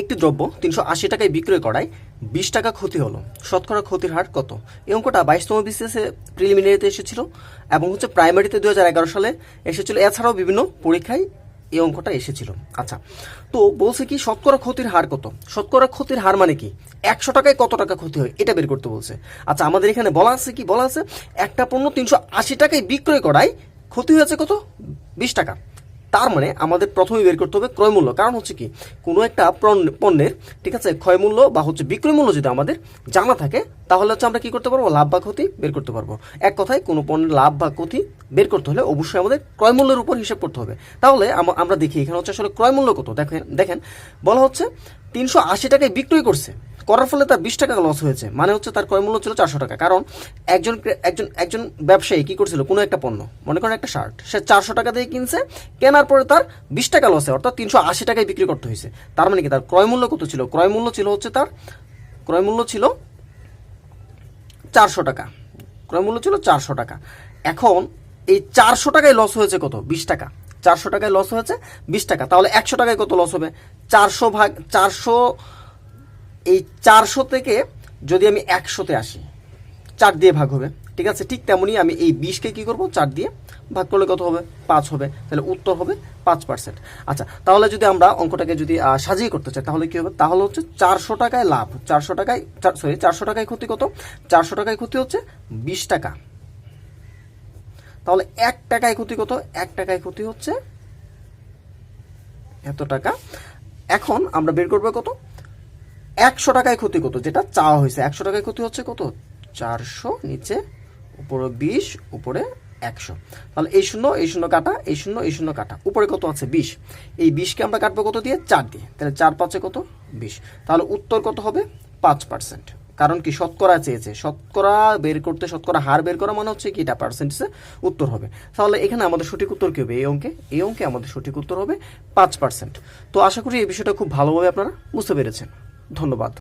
একটি দ্রব্য তিনশো আশি টাকায় বিক্রয় করায় বিশ টাকা ক্ষতি হলো। শতকরা ক্ষতির হার কত? এই অঙ্কটা বাইশতম বিসিএসে প্রিলিমিনারিতে এসেছিল এবং হচ্ছে প্রাইমারিতে দুহাজার এগারো সালে এসেছিল। এছাড়াও বিভিন্ন পরীক্ষায় এই অঙ্কটা এসেছিল। আচ্ছা তো বলছে কি শতকরা ক্ষতির হার কত? শতকরা ক্ষতির হার মানে কি? একশো টাকায় কত টাকা ক্ষতি হয় এটা বের করতে বলছে। আচ্ছা আমাদের এখানে বলা আছে কি? বলা আছে একটা পণ্য তিনশো আশি টাকায় বিক্রয় করায় ক্ষতি হয়েছে কত? বিশ টাকা। তার মানে আমাদের প্রথমে বের করতে হবে ক্রয়মূল্য কারণ হচ্ছে কি, কোনো একটা পণ্য- পণ্যের, ঠিক আছে ক্ষয়মূল্য বা হচ্ছে বিক্রয়মূল্য যদি আমাদের জানা থাকে তাহলে হচ্ছে আমরা কি করতে পারব? লাভ বা ক্ষতি বের করতে পারব। এক কথায়, কোনো পণ্যের লাভ বা ক্ষতি বের করতে হলে অবশ্যই আমাদের ক্রয় মূল্যের উপর হিসাব করতে হবে। তাহলে আমরা দেখি, এখানে হচ্ছে আসলে ক্রয় মূল্য কত? দেখেন দেখেন, বলা হচ্ছে তিনশো আশি টাকায় বিক্রয় করছে। করার ফলে তার বিশ টাকা লস হয়েছে। মানে হচ্ছে তার ক্রয় মূল্য ছিল চারশো টাকা। কারণ একজন একজন একজন ব্যবসায়ী কি করছিল? কোনো একটা পণ্য, মনে করেন একটা শার্ট, সে চারশো টাকা দিয়ে কিনছে, কেনার পরে তার বিশ টাকা লসে অর্থাৎ তিনশো আশি টাকায় বিক্রি করতে হয়েছে। তার মানে কি? তার ক্রয় মূল্য কত ছিল? ক্রয় মূল্য ছিল হচ্ছে তার, ক্রয় মূল্য ছিল চারশো টাকা। ক্রয় মূল্য ছিল চারশো টাকা। এখন এই চারশো টাকায় লস হয়েছে কত? বিশ টাকা। চারশো টাকায় লস হয়েছে বিশ টাকা। তাহলে একশো টাকায় কত লস হবে? চারশো ভাগ চারশো এই চারশো থেকে যদি আমি একশোতে আসি, চার দিয়ে ভাগ হবে। ঠিক আছে? ঠিক তেমনই আমি এই বিশকে কি করব? চার দিয়ে ভাগ করলে কত হবে? পাঁচ হবে। তাহলে উত্তর হবে পাঁচ পার্সেন্ট আচ্ছা তাহলে যদি আমরা অঙ্কটাকে যদি সাজিয়ে করতে চাই, তাহলে কি হবে? তাহলে হচ্ছে চারশো টাকায় লাভ। চারশো টাকায় সরি চারশো টাকায় ক্ষতি কত? চারশো টাকায় ক্ষতি হচ্ছে বিশ টাকা। তাহলে এক টাকায় ক্ষতি কত? এক টাকায় ক্ষতি হচ্ছে এত টাকা। এখন আমরা বের করব কত? একশো টাকায় ক্ষতি কত? যেটা চাওয়া হয়েছে। একশো টাকায় ক্ষতি হচ্ছে কত? চারশো নিচে উপরে বিশ, উপরে একশো। তাহলে এই শূন্য এই শূন্য কাটা, এই শূন্য এই শূন্য কাটা। উপরে কত আছে? বিশ। এই বিশকে আমরা কাটবো কত দিয়ে? চার দিয়ে। তাহলে চার পাঁচে কত? বিশ। তাহলে উত্তর কত হবে? পাঁচ পার্সেন্ট কারণ কি? শতকরা চেয়েছে। শতকরা বের করতে, শতকরা হার বের করা মানে হচ্ছে কি? এটা পার্সেন্টেজে উত্তর হবে। তাহলে এখানে আমাদের সঠিক উত্তর কী হবে? এই অঙ্কে এই অঙ্কে আমাদের সঠিক উত্তর হবে পাঁচ পার্সেন্ট তো আশা করি এই বিষয়টা খুব ভালোভাবে আপনারা বুঝতে পেরেছেন। ধন্যবাদ।